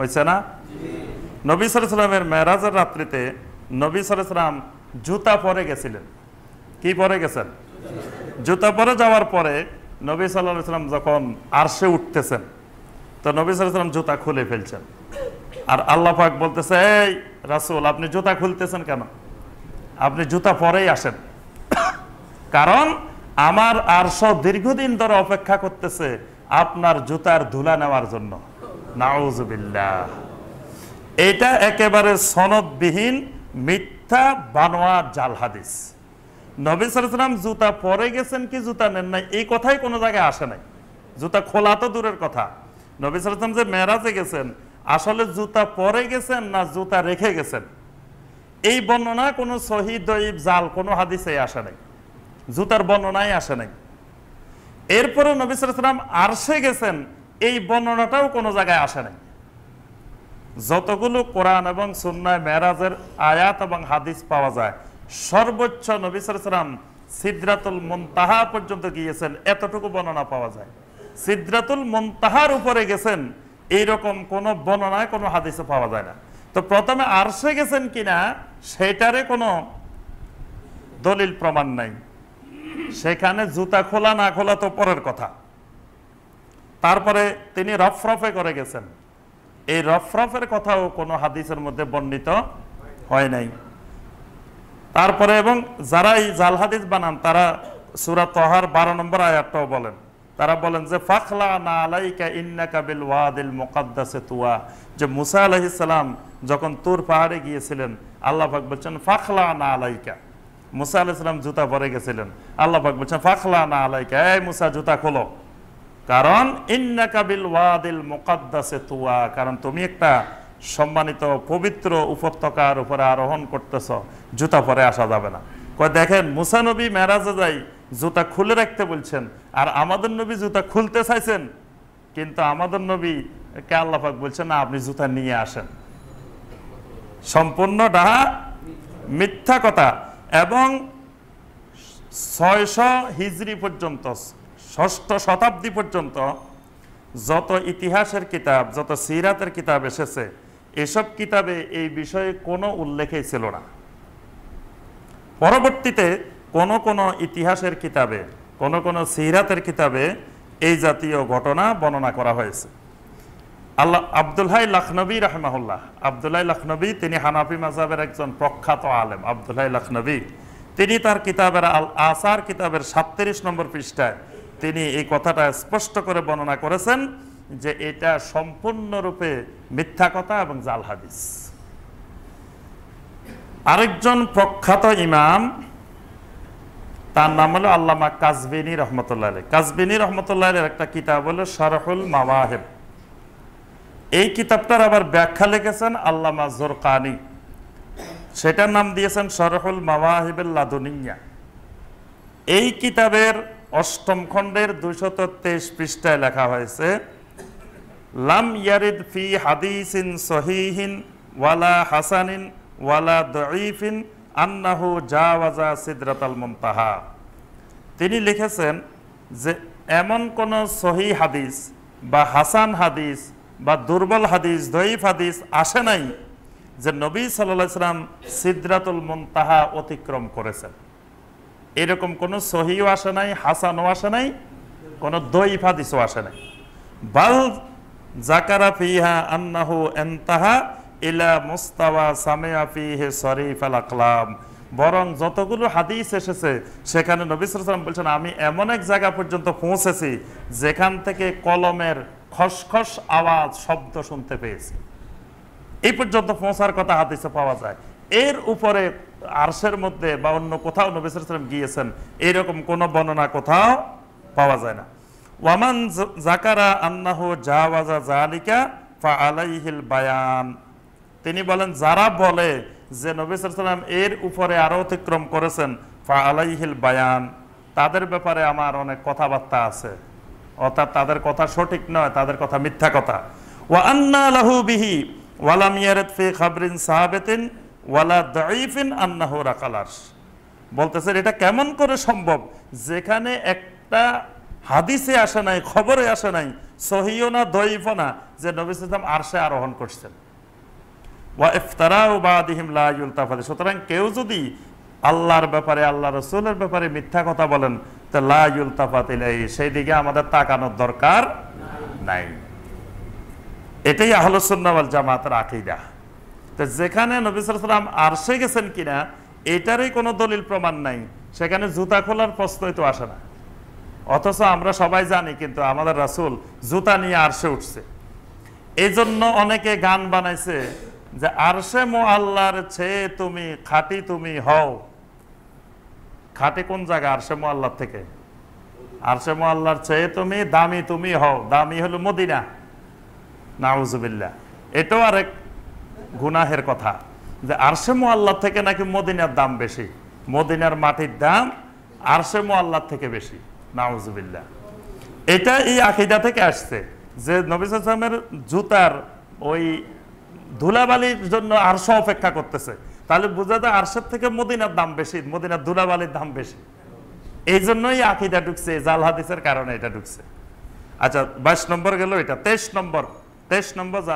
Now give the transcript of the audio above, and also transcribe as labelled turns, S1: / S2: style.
S1: হয়েছে না? নবী সালামের মেরাজের রাত্রিতে নবী সালাম জুতা পরে গেছিলেন। কি পরে গেছেন? জুতা পরে যাওয়ার পরে নবী সাল্লাম যখন আরশে উঠতেছেন, তো নবী সাল্লাম জুতা খুলে ফেলছেন। আর আল্লাহ পাক বলতেছে, এই রাসুল, আপনি জুতা খুলতেছেন কেন? আপনি জুতা পরেই আসেন। কারণ আমার আরশ দীর্ঘদিন ধরে অপেক্ষা করতেছে আপনার জুতার ধুলা নেওয়ার জন্য। নাউজুবিল্লাহ। এটা একেবারে সনদবিহীন মিথ্যা বানোয়া জাল হাদিস। নবী সালাম জুতা পরে গেছেন কি জুতা নেন নাই? এই কথাই কোনো জায়গায় আসে নাই। জুতা খোলা তো দূরের কথা। নবী সালাম যে মেরাজে গেছেন, আসলে জুতা পরে গেছেন না জুতা রেখে গেছেন? এই বর্ণনা কোনো শহীদ দইব জাল, কোনো হাদিসে আসে নাই। জুতার বর্ণনাই আসে নাই। এরপরে নবী সালাম আরশে গেছেন এই বর্ণনাটাও কোনো জায়গায় আসে নাই। যতগুলো কোরআন এবং সুন্নায় মেরাজের আয়াত এবং হাদিস পাওয়া যায়, সর্বোচ্চ নবী সালাম সিদ্রাতুল মন্তাহা পর্যন্ত গিয়েছেন, এতটুকু বর্ণনা পাওয়া যায়। সিদ্রাতুল মন্তাহার উপরে গেছেন, এইরকম কোন বর্ণনায় কোনো হাদিসে পাওয়া যায় না। তো প্রথমে আরশে গেছেন কিনা, সেটারে কোনো দলিল প্রমাণ নাই। সেখানে জুতা খোলা না খোলা তো পরের কথা। তারপরে তিনি রফরফে করে গেছেন। এই রফরফের কথাও কোনো হাদিসের মধ্যে বর্ণিত হয় নাই। তারপরে এবং যারা এই জাল হাদিস বানান, তারা সুরা তহার বারো নম্বর আয়াতটাও বলেন। তারা বলেন যে, ফাখলা না আলাইকা ইন্নাকা বিল ওয়াদিল মুকাদ্দাসে তুয়া। যে, মুসা আলাইহিস সালাম যখন তুর পাহাড়ে গিয়েছিলেন, আল্লাহ পাক বলছেন, ফাখলা না আলাইকা। মুসা আলাইহিস সালাম জুতা পরে গেছিলেন। আল্লাহ পাক বলছেন, ফাখলা না আলাইকা। এই মুসা, জুতা খোলো। কারণ ওয়াদিল মুকাদ্দাসে তুয়া, কারণ তুমি একটা সম্মানিত, পবিত্র উপত্যকার উপরে আরোহণ করতেছ, জুতা পরে আসা যাবে না। কয় দেখেন, মুসা নবী মেরাজে যাই, জুতা খুলে রাখতে বলছেন, আর আমাদের নবী জুতা খুলতে চাইছেন, কিন্তু আমাদের নবী কে আল্লাহাক বলছেন, না, আপনি জুতা নিয়ে আসেন। সম্পূর্ণ ডাহা মিথ্যা কথা। এবং ছয়শো হিজড়ি পর্যন্ত ষষ্ঠ শতাব্দী পর্যন্ত যত ইতিহাসের কিতাব, যত সিরাতের কিতাব এসেছে, এসব কিতাবে এই বিষয়ে কোনো উল্লেখই ছিল না। পরবর্তীতে কোন কোন ইতিহাসের কিতাবে, কোন কোন সিরাতের কিতাবে এই জাতীয় ঘটনা বর্ণনা করা হয়েছে। আল্লাহ আবদুল্লাহ লখনবী রাহমাহুল্লাহ, আবদুল্লাহ লখনবী তিনি হানাফি মাজাবের একজন প্রখ্যাত আলেম। আবদুল্লাহ লখনবী, তিনি তার কিতাবের আল আসার কিতাবের সাতত্রিশ নম্বর পৃষ্ঠায় তিনি এই কথাটা স্পষ্ট করে বর্ণনা করেছেন যে এটা সম্পূর্ণরূপে মিথ্যা কথা এবং জাল হাদিস। আরেকজন প্রখ্যাত ইমাম, তার নাম হলো আল্লামা কাজবিনী রহমতুল্লাহ আলী কাজবিনী রহমতুল্লাহ আলীর একটা কিতাব হলো শারহুল মাওয়াহেব। এই কিতাবটার আবার ব্যাখ্যা লিখেছেন আল্লামা জোরকানি। সেটার নাম দিয়েছেন শরহুল মাওয়াহিবুল লাদুনিয়া। এই কিতাবের অষ্টম খণ্ডের দুইশত তেইশ পৃষ্ঠায় লেখা হয়েছে, লাম ইয়ারিদ ফি হাদিসিন সহিহিন, ওয়ালা হাসানিন, ওয়ালা দঈফিন, আন্নাহু জাওয়াজা সিদরাতাল মুনতাহা। তিনি লিখেছেন যে, এমন কোন সহি হাদিস বা হাসান হাদিস বা দুর্বল হাদিস, দঈফ হাদিস আসে নাই যে নবী সাল্লাহ সাল্লাম সিদ্রাতুল মুনতাহা অতিক্রম করেছেন। এরকম কোনো সহিও আসে নাই, হাসানও আসে নাই, কোনো দঈফ হাদিসও আসে নাই। বাল জাকারা ফিহা আন্নাহু এন্তাহা ইলা মুস্তাওয়া সামিয়া ফিহে শরীফ আল আকলাম। বরং যতগুলো হাদিস এসেছে, সেখানে নবী সাল্লাম বলছেন, আমি এমন এক জায়গা পর্যন্ত পৌঁছেছি, যেখান থেকে কলমের খসখস আওয়াজ, শব্দ শুনতে পেয়েছি। এই পর্যন্ত পৌঁছার কথা হাদিসে পাওয়া যায়। এর উপরে আরশের মধ্যে বা অন্য কোথাও নবী সাল্লাম গিয়েছেন এইরকম কোনো বর্ণনা কোথাও পাওয়া যায় না। ওয়ামান জাকারা আন্নাহু জাওয়াজা জালিকা ফা আলাইহিল বায়ান। তিনি বলেন, যারা বলে যে নবী সাল্লাম এর উপরে আরও অতিক্রম করেছেন ফা আলাইহিল বায়ান, তাদের ব্যাপারে আমার অনেক কথাবার্তা আছে। অর্থাৎ তাদের কথা সঠিক নয়, তাদের কথা মিথ্যা কথা। ওয়া আন্না লাহু বিহি ওয়ালাম ফি খাবরিন সাহাবাতিন ওয়ালা দাইফিন আন্নাহু রাকালাস বলতেছেন এটা কেমন করে সম্ভব? যেখানে একটা হাদিসে আসে নাই, খবরে আসে নাই, সহিও না না, যে নবী আরশে আরোহণ করছেন। ওয়া ইফতারাউ বাদিহিম লা ইউলতাফাত সুতরাং কেউ যদি আল্লাহর ব্যাপারে আল্লাহ রসুলের ব্যাপারে মিথ্যা কথা বলেন, তো লা ইউলতাফাত ইলাইহি সেই দিকে আমাদের তাকানোর দরকার নাই। এটাই আহলুসুন্নাহ ওয়াল জামাতের আকীদা। তো যেখানে নবী সাল্লাল্লাহু আলাইহি সাল্লাম আরশে গেছেন কিনা, এটারই কোনো দলিল প্রমাণ নাই। সেখানে জুতা খোলার প্রশ্নই তো আসে না। অথচ আমরা সবাই জানি কিন্তু আমাদের রাসূল জুতা নিয়ে আরশে উঠছে। এই জন্য অনেকে গান বানাইছে যে, আরশে মো আল্লাহর চেয়ে তুমি খাটি তুমি হও। খাটি কোন জায়গা? আরশে মো আল্লাহর থেকে। আরশে মো আল্লাহর চেয়ে তুমি দামি তুমি হও। দামি হলো মদিনা। নাউজুবিল্লাহ। এটাও আরেক গুনাহের কথা। যে আরশে মো আল্লাহ থেকে নাকি মদিনার দাম বেশি? মদিনার মাটির দাম আরশে মো আল্লাহ থেকে বেশি। নাউজুবিল্লাহ। এটা এই আকিদা থেকে আসছে যে নবিস আসলামের জুতার ওই ধুলাবালির জন্য আরশ অপেক্ষা করতেছে। তাহলে বোঝা যায় আরশের থেকে মদিনার দাম বেশি, মদিনার ধুলাবালির দাম বেশি। এই জন্যই আকিদা ঢুকছে জাল হাদিসের কারণে এটা ঢুকছে। আচ্ছা বাইশ নম্বর গেল এটা, তেইশ নম্বর। তেইশ নম্বর